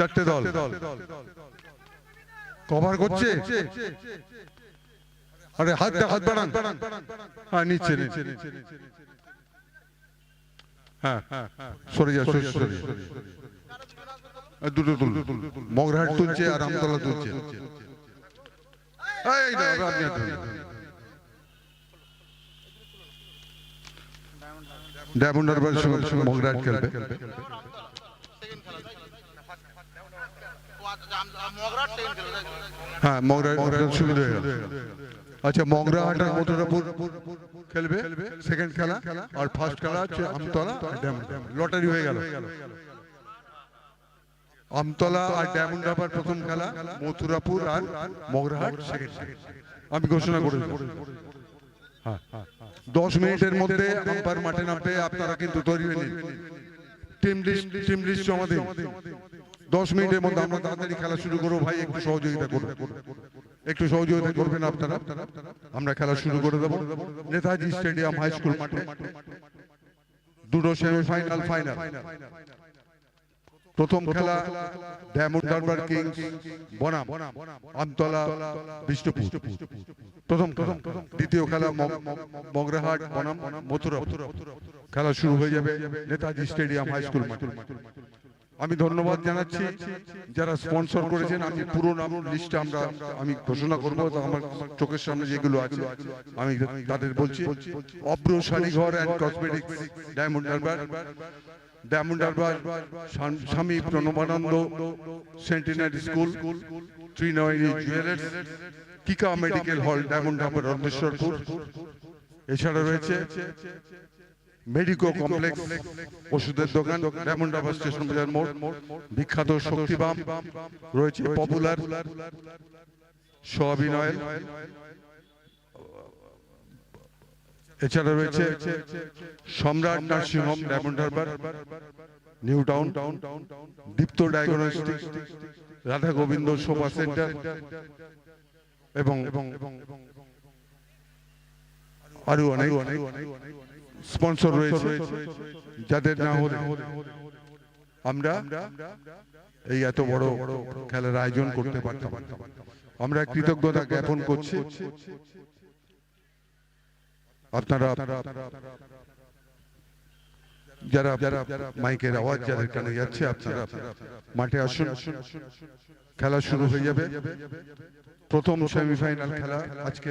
চারটে দল। কভার করছে? আরে হাত হাত বাড়ান। হ্যাঁ নিচ্ছে নিচ্ছে। হ্যাঁ সরে যা সরে যা, দুটো মগরহাট তুলছে আর আমতলা তুলছে। ডায়মন্ড হারবার সঙ্গে খেলবে। হ্যাঁ মগরা মগরাহাট সুবিধা হয়ে গেল। আচ্ছা খেলবে? সেকেন্ড খেলা আর ফার্স্ট খেলা হচ্ছে আমতলা লটারি হয়ে গেল। আমতলা আর ডায়মন্ড প্রথম খেলা মথুরাপুর আর মগরাহাট সেকেন্ড আমি ঘোষণা করে। হ্যাঁ, হ্যাঁ, হ্যাঁ। দশ মিনিটের মধ্যে আম্পায়ার মাঠে নামবে আপনারা কিন্তু তৈরি হয়ে নিন। টিম লিস্ট টিম লিস্ট জমা দিন। দশ মিনিটের মধ্যে আমরা তাড়াতাড়ি খেলা শুরু করব ভাই একটু সহযোগিতা করবেন একটু সহযোগিতা করবেন আপনারা। আমরা খেলা শুরু করে দেবো। নেতাজি স্টেডিয়াম হাই স্কুল মাঠে। দুটো সেমিফাইনাল ফাইনাল প্রথম খেলা ডায়মন্ড হারবার কিংস বনাম আমতলা বিষ্ণুপুর। প্রথম প্রথম দ্বিতীয় খেলা মগ- মগরাহাট বনাম মথুরা। খেলা শুরু হয়ে যাবে নেতাজি স্টেডিয়াম হাই স্কুল মাঠে। আমি ধন্যবাদ জানাচ্ছি। যারা স্পন্সর করেছেন, আমি পুরো নাম লিস্টে আমরা, আমি ঘোষণা করব। আমার চোখের সামনে যেগুলো আছে, আমি তাদের বলছি। Abhra শাড়িঘর and cosmetics Diamond Harbour Diamond Harbour Swami Pranabananda centenary school Trinayani jewellers কিকা medical hall Diamond Harbour Andeshwarpur এছাড়া রয়েছে মেডিকো কমপ্লেক্স ওষুধের দোকান ডায়মন্ড হারবার স্টেশন বাজার মোড় বিখ্যাত শক্তিবাম, রয়েছে পপুলার সোয়াবিন অয়েল এছাড়া রয়েছে Samrat nursing home Diamond Harbour new town town town Dipta diagnostic, Radha Gobinda sofa centre এবং আরও অনেক অনেক অনেক অনেক। স্পন্সর রয়েছে। যাদের না হলে আমরা এই এত বড় খেলার আয়োজন করতে পারতাম। আমরা কৃতজ্ঞতা জ্ঞাপন করছি। আপনারা যারা যারা মাইকের আওয়াজ যাদের কানে যাচ্ছে আপনারা মাঠে আসুন। খেলা শুরু হয়ে যাবে। প্রথম সেমিফাইনাল খেলা আজকে।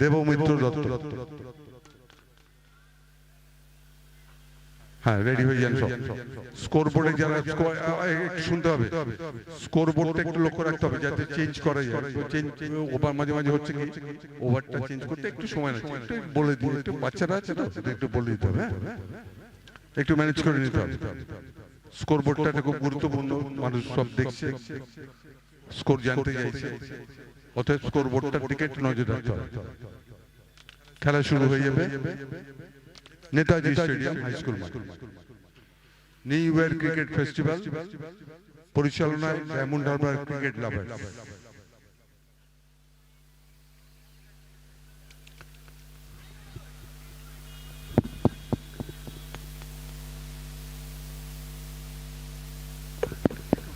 দেবমিত্র দত্ত। হ্যাঁ রেডি হয়ে যান সব। স্কোর বোর্ডে যারা শুনতে হবে। স্কোর বোর্ডটা একটু লক্ষ্য রাখতে হবে যাতে চেঞ্জ করা যায়। চেঞ্জ ওভার মাঝে মাঝে হচ্ছে কি ওভারটা চেঞ্জ করতে একটু সময় লাগছে। একটু বলে দিই একটু বাচ্চারা আছে না একটু বলে দিতে হবে হ্যাঁ? একটু ম্যানেজ করে নিতে হবে। স্কোর বোর্ডটা খুব গুরুত্বপূর্ণ মানুষ সব দেখছে। স্কোর জানতে চাইছে। অতএব স্কোর বোর্ডটার দিকে নজর রাখতে হবে। খেলা শুরু হয়ে যাবে। নেতাজি স্টেডিয়াম হাই স্কুল মাঠ। নিউ ইয়ার ক্রিকেট ফেস্টিভ্যাল পরিচালনায় ডায়মন্ড হারবার ক্রিকেট লাভার্স।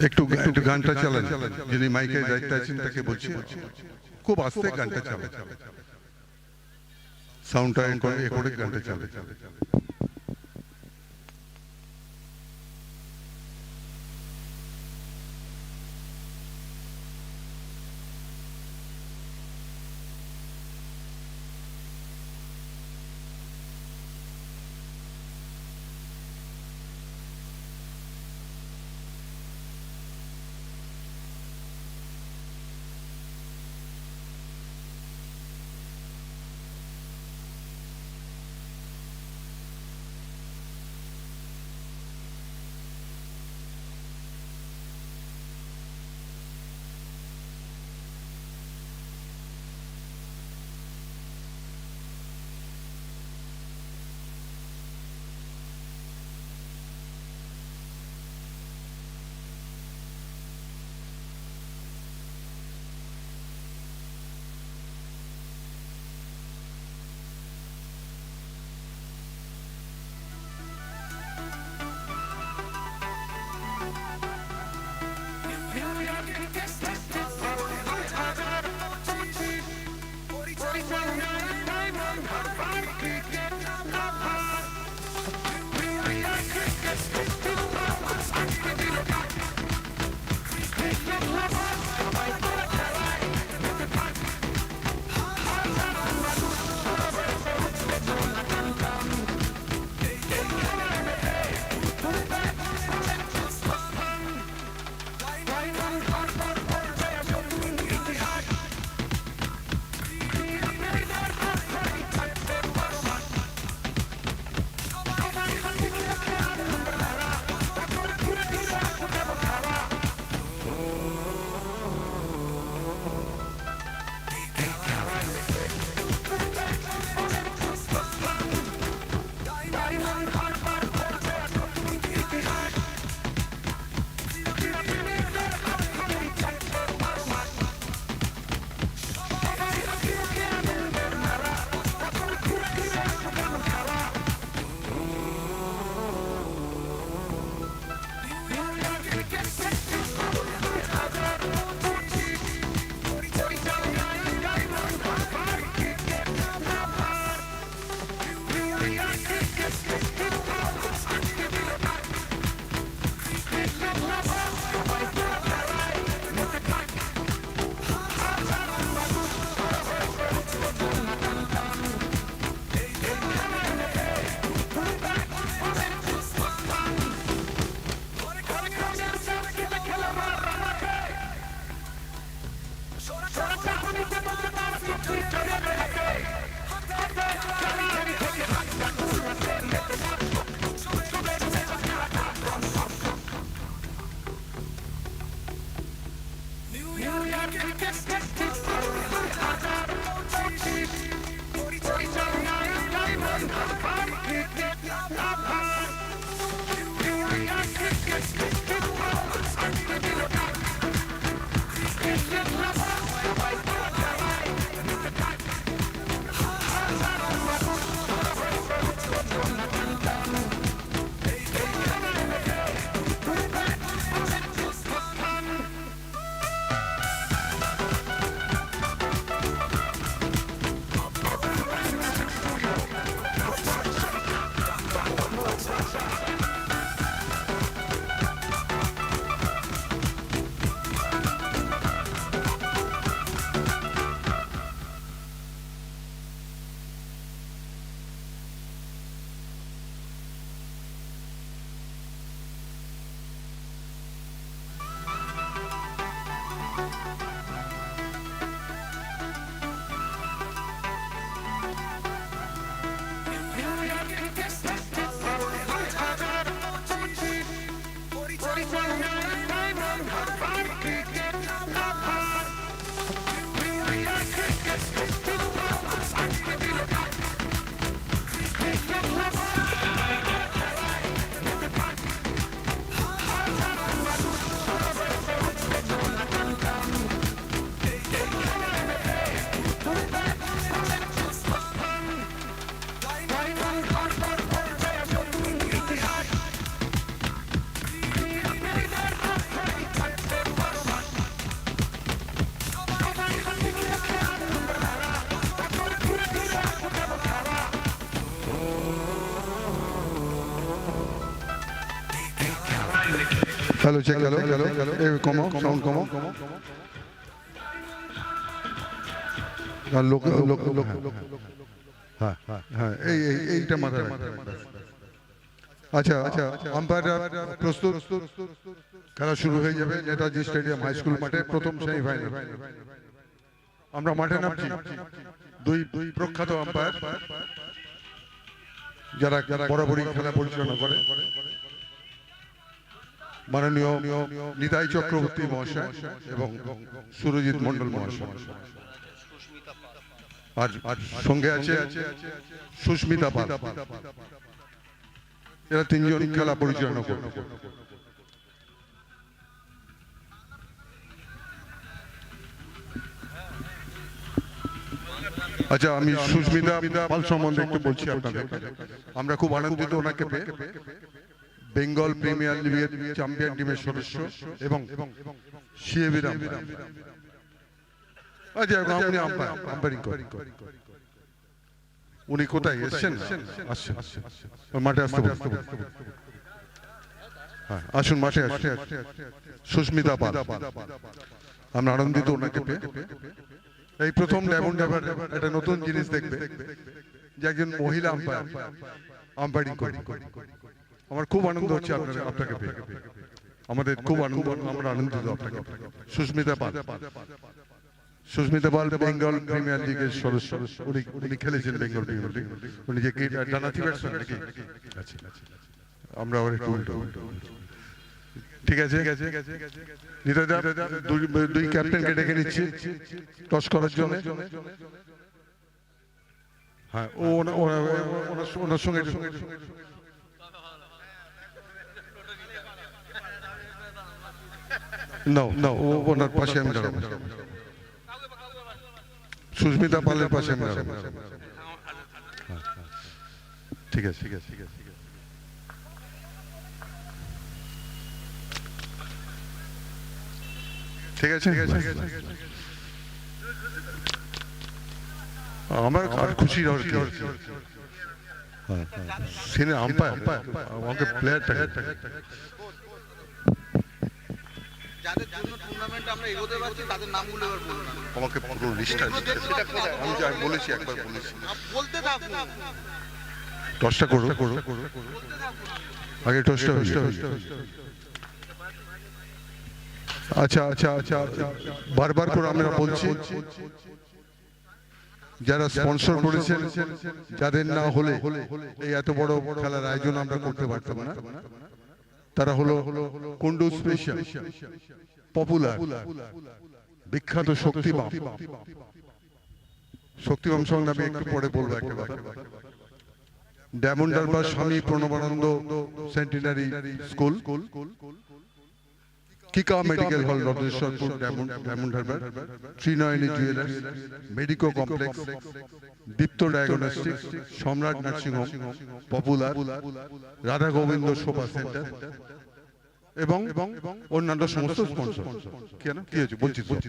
একটু একটু গানটা চালান। যিনি মাইকে দায়িত্ব আছেন তাকে বলছি খুব আস্তে গানটা চালান। সাউন্ডটা এ করে গানটা চালান। Thank you. Check, hello, hello, hello. Hey, come on, sound, come on. আর লোক লোক লোক হ্যাঁ হ্যাঁ এই এই এইটা ব্যাস। আচ্ছা আচ্ছা আম্পায়াররা প্রস্তুত খেলা শুরু হয়ে যাবে নেতাজি স্টেডিয়াম হাই স্কুল মাঠে প্রথম সেমিফাইনাল আমরা মাঠে নামছি দুই দুই প্রখ্যাত আম্পায়ার যারা যারা বরাবরই খেলা পরিচালনা করে মাননীয় নিতাই চক্রবর্তী মহাশয় এবং সুরজিৎ মন্ডল মহাশয়। সঙ্গে আছে সুস্মিতা পাল। এরা তিনজন খেলা পরিচালনা করবে। আচ্ছা আমি সুস্মিতা পাল সম্বন্ধে একটু বলছি আপনাদের। আমরা খুব আনন্দিত ওনাকে পেয়ে। বেঙ্গল প্রিমিয়ার লিগের চ্যাম্পিয়ন টিমের সদস্য এবং আচ্ছা আম্পায়ারিং করেন উনি কোথায়? এসছেন মাঠে আসতে। হ্যাঁ, আসুন মাঠে আসুন। সুস্মিতা আমরা আনন্দিত ওনাকে এই প্রথম ডায়মন্ড একটা নতুন জিনিস দেখবে যে একজন মহিলা আম্পায়ার আম্পায়ারিং করে। আমার খুব আনন্দ হচ্ছে আপনার আপনাকে পেয়ে। আমাদের খুব আনন্দ আমরা আনন্দিত আপনাকে সুস্মিতা পাল। সুস্মিতা পাল। বেঙ্গল প্রিমিয়ার লিগের সদস্য। উনি উনি খেলেছেন বেঙ্গল প্রিমিয়ার লিগ। উনি যে ডানাতি ব্যাটসম্যান নাকি? আচ্ছা আমরা আবার একটু উল্টো। ঠিক আছে? নিরদা দুই দুই ক্যাপ্টেনকে ডেকে নিচ্ছি। টস করার জন্য। হ্যাঁ ও ওনা- ওনা- ওনা- ওনার সঙ্গে না না ও ওনার পাশে আমি দাঁড়াবো। সুস্মিতা পালের পাশে আমি দাঁড়াবো। ঠিক আছে ঠিক আছে ঠিক আছে। ঠিক আছে ঠিক আছে আমার আর খুশি হওয়ার কি সিনে আম্পায়ার। আমাকে প্লেয়ারটাকে যাদের জন্য টুর্নামেন্ট আমরা এগোতে পারছি তাদের নামগুলো এবার বলুন। আমাকে পুরো লিস্টটা আমি যা বলেছি একবার বলেছি। বলতে থাকুন। টসটা করো। করো। আগে টসটা আচ্ছা আচ্ছা আচ্ছা। বারবার করে আমরা বলছি যারা স্পন্সর করেছেন যাদের না হলে এই এত বড় খেলার আয়োজন আমরা করতে পারতাম না। তারা হলো কুন্ডু স্পেশাল পপুলার বিখ্যাত শক্তিবাম। শক্তিবাম সঙ্গে আমি একটু পরে বলব ডায়মন্ডার Diamond Swami Pranabananda centenary school কিকা medical hall Rajeshwarpur Diamond Diamond Harbour Trinayani jewellers medico complex Dipta diagnostics Samrat popular Radha Gobinda Shobha centre এবং অন্যান্য সমস্ত স্পন্সর কেন কি হয়েছে বলছি বলছি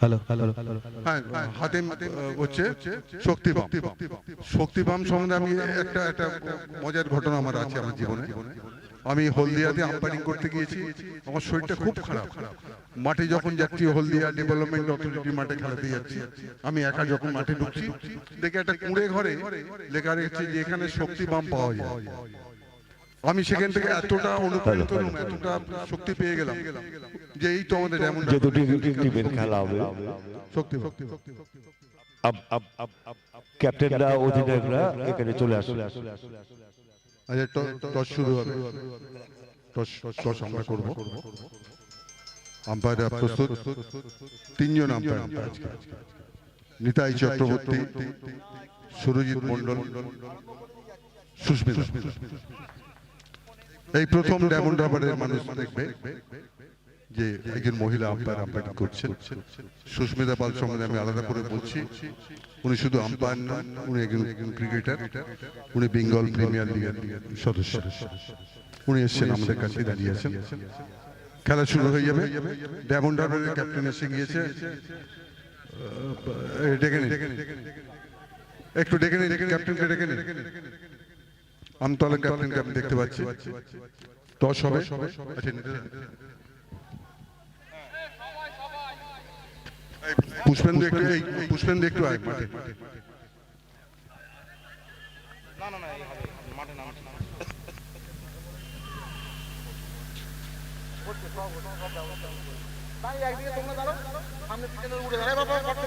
হ্যালো হ্যালো হ্যালো হ্যাঁ হাতে হচ্ছে শক্তিবাম। শক্তিবাম সম্বন্ধে আমি একটা একটা মজার ঘটনা আমার আছে আমার জীবনে। আমি হলদিয়াতে আম্পায়ারিং করতে গিয়েছি আমার শরীরটা খুব খারাপ মাঠে যখন যাচ্ছি হলদিয়া ডেভেলপমেন্ট অথরিটি মাঠে খেলাতে যাচ্ছি আমি একা যখন মাঠে ঢুকছি দেখে একটা কুঁড়ে ঘরে লেখা রেখেছে যে এখানে শক্তিবাম পাওয়া যায় আমি সেখান থেকে এতটা অনুপ্রাণিত হলাম, এতটা শক্তি পেয়ে গেলাম যে এই তো আমাদের এমন যে দুটি টিমের খেলা হবে শক্তি আব- আব- আব- আব- ক্যাপ্টেনরা অধিনায়করা এখানে চলে আসে আচ্ছা টস শুরু হবে। টস টস আমরা আম্পায়ার তিনজন আম্পায়ার নিতাই চক্রবর্তী, সুরজিৎ মন্ডল এই প্রথম ডায়মন্ড হারবারের মানুষ দেখবে। যে একজন মহিলা আম্পায়ার আম্পায়ারিং করছেন। সুস্মিতা পাল সম্বন্ধে আমি আলাদা করে বলছি, উনি শুধু আম্পায়ার নন উনি একজন ক্রিকেটার উনি বেঙ্গল প্রিমিয়ার লিগের সদস্য। উনি এসেছেন আমাদের কাছে দাঁড়িয়ে আছেন। খেলা শুরু হয়ে যাবে। ডায়মন্ড হারবারের ক্যাপ্টেন এসে গিয়েছে। ডেকে নিন। একটু ডেকে নিন ক্যাপ্টেনকে ডেকে নিন। আমতলা ক্যাপ্টেনকে আমি দেখতে পাচ্ছি। টস হবে। আচ্ছা নিতে দাও। এই পুষ্পেন্দু একটু এই পুষ্পেন্দু একটু আয় মাঠে। না না না এই হবে, মাঠে না মাঠে না তাই একদিকে তোমরা দাঁড়াও সামনে থেকে উড়ে দাঁড়ায় বাবা বাবা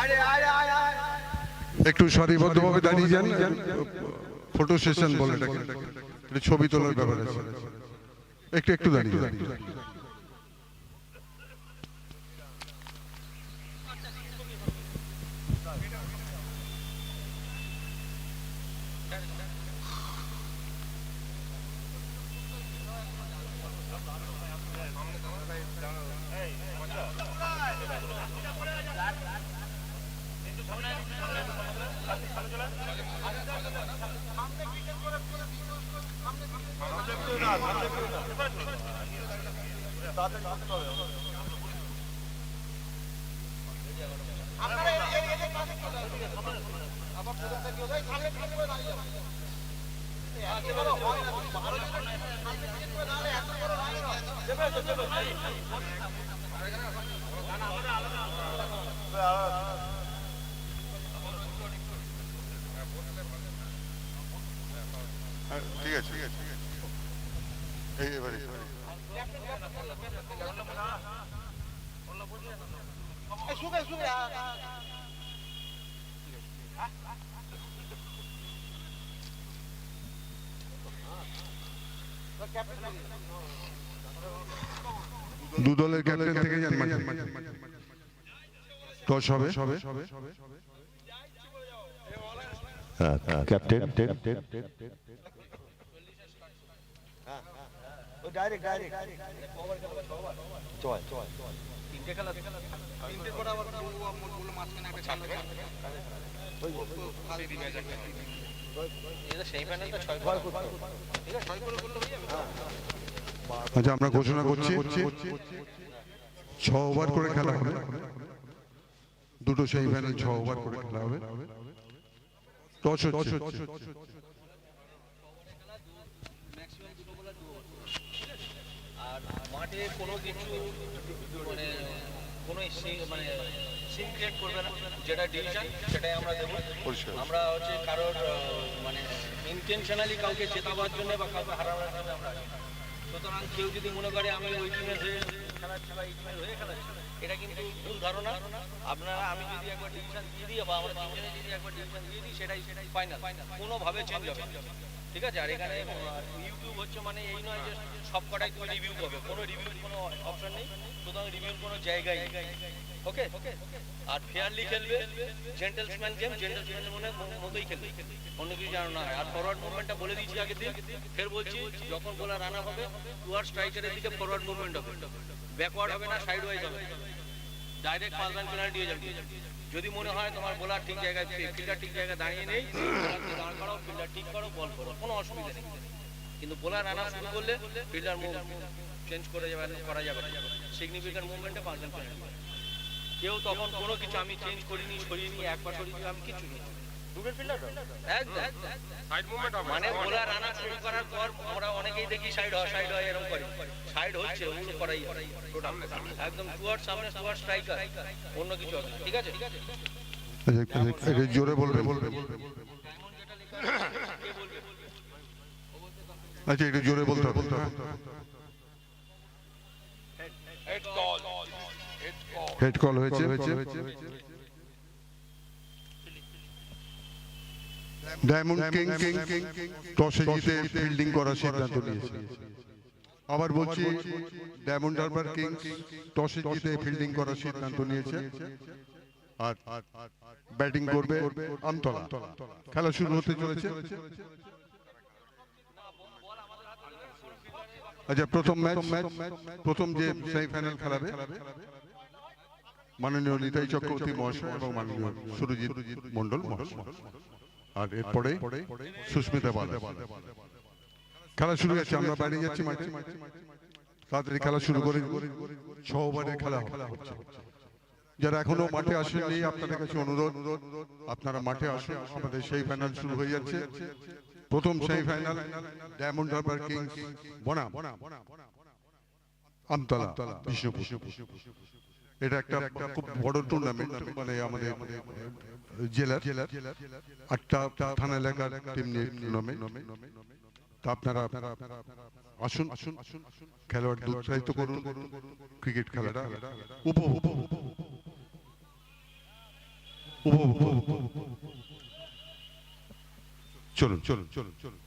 আরে আরে আরে আরে একটু সারিবদ্ধভাবে দাঁড়িয়ে যান। ফটো সেশন বলে ছবি তোলার ব্যাপার আছে। একটু একটু দাঁড়িয়ে ঠিক আছে ঠিক আছে এই এবারে এই শুবে, শুবে, আ- আ- তো ক্যাপ্টেন দু দলের ক্যাপ্টেন থেকে যান টস হবে হ্যাঁ, ক্যাপ্টেন সেই প্যানেলটা ছয় করে ঠিক আছে ছয় করে করলে হয়ে যাবে। আচ্ছা আমরা ঘোষণা করছি। ছ ওভার করে খেলা হবে। দুটো সেই ভ্যানে ছ ওভার করে খেলা হবে। টস হচ্ছে। আর মাঠে কোনো কিছু মানে কোনো মানে সিন ক্রিয়েট করবে না যেটা ডিসিশন সেটাই আমরা দেবো আমরা হচ্ছে কারোর মানে ইন্টেনশনালি কাউকে জেতাবার জন্য বা কাউকে হারাবার জন্য আমরা। সুতরাং কেউ যদি মনে করে আমি ওই টিমের হয়ে খেলাচ্ছি বা এই টিমের হয়ে খেলাচ্ছি এটা কিন্তু ভুল ধারণা আপনারা, আমি যদি একবার ডিসিশন দিয়ে দিই বা আমরা যদি একবার ডিসিশন দিয়ে দিই, সেটাই সেটাই ফাইনাল কোনোভাবে চেঞ্জ হবে। ঠিক আছে? আর এখানে ইউটিউব হচ্ছে মানে এই নয় যে সব কটাই তুমি রিভিউ পাবে। কোনো রিভিউ কোনো অপশন নেই। সুতরাং রিভিউর কোনো জায়গাই নেই। ওকে আর ফেয়ারলি খেলবে জেন্টেলসম্যান গেম জেন্টেলসম্যানের মনে মতোই খেলবে। অন্য কিছু জানো না। আর ফরওয়ার্ড মুভমেন্টটা বলে দিয়েছি আগের দিন। ফের বলছি, যখন বলা রান হবে টুয়ার্ড স্ট্রাইকারের দিকে ফরওয়ার্ড মুভমেন্ট হবে। ব্যাকওয়ার্ড হবে না সাইড ওয়াইজ হবে। ডাইরেক্ট পাঁচ রান পেনাল্টি হয়ে যাবে। যদি মনে হয় তোমার বোলার ঠিক জায়গায় ফিল্ডার ঠিক জায়গায় দাঁড়িয়ে নেই দাঁড় করো ফিল্ডার ঠিক করো বল করো, কোনো অসুবিধা নেই। কিন্তু বোলার আনা শুরু করলে ফিল্ডার মুভ চেঞ্জ করে যাবে, করা যাবে না। সিগনিফিক্যান্ট মুভমেন্টে পাঁচ রান পেনাল্টি কেউ তখন কোনো কিছু আমি চেঞ্জ করিনি, সরিয়ে নিয়ে একবার সরিয়ে আমি কিছু নেই। মানে বোলার রানা শুরু করার পর আমরা অনেকেই দেখি সাইড হয় সাইড হয় এরকম করে। সাইড হচ্ছে ওগুলো করাই একদম টুয়ার্ড সামনে টুয়ার্ড স্ট্রাইকার অন্য কিছু ঠিক আছে? আচ্ছা, জোরে বলবে। আচ্ছা একটু জোরে বলতে হবে। হেড কল হয়েছে। ডায়মন্ড কিং কিং টসে জিতে ফিল্ডিং করার সিদ্ধান্ত নিয়েছে। আবার বলছি, ডায়মন্ড হারবার কিং টসে জিতে ফিল্ডিং করার সিদ্ধান্ত নিয়েছে। আর ব্যাটিং করবে আমতলা। খেলা শুরু হতে চলেছে। আচ্ছা প্রথম ম্যাচ, প্রথম যে সেমিফাইনাল খেলাবে, মাননীয় নিতাই চক্রবর্তী মহাশয় এবং মাননীয় সুরজিৎ মন্ডল মহাশয় আর এরপরে সুস্মিতা বালা খেলা শুরু হয়েছে, আমরা বাইরে যাচ্ছি মাঠে। তাড়াতাড়ি খেলা শুরু করে ছ ওভারের খেলা হচ্ছে। যারা এখনও মাঠে আসেননি, আপনাদের কাছে অনুরোধ, আপনারা মাঠে আসুন, আমাদের সেই ফাইনাল শুরু হয়ে যাচ্ছে। প্রথম সেই ফাইনাল ডায়মন্ড হারবার কিংস বনাম, আমতলা, বিষ্ণুপুর। এটা একটা খুব বড় টুর্নামেন্ট মানে আমাদের জেলার আটটা থানা এলাকার আসুন আসুন খেলোয়াড় করুন। ক্রিকেট খেলাটা চলুন চলুন চলুন চলুন।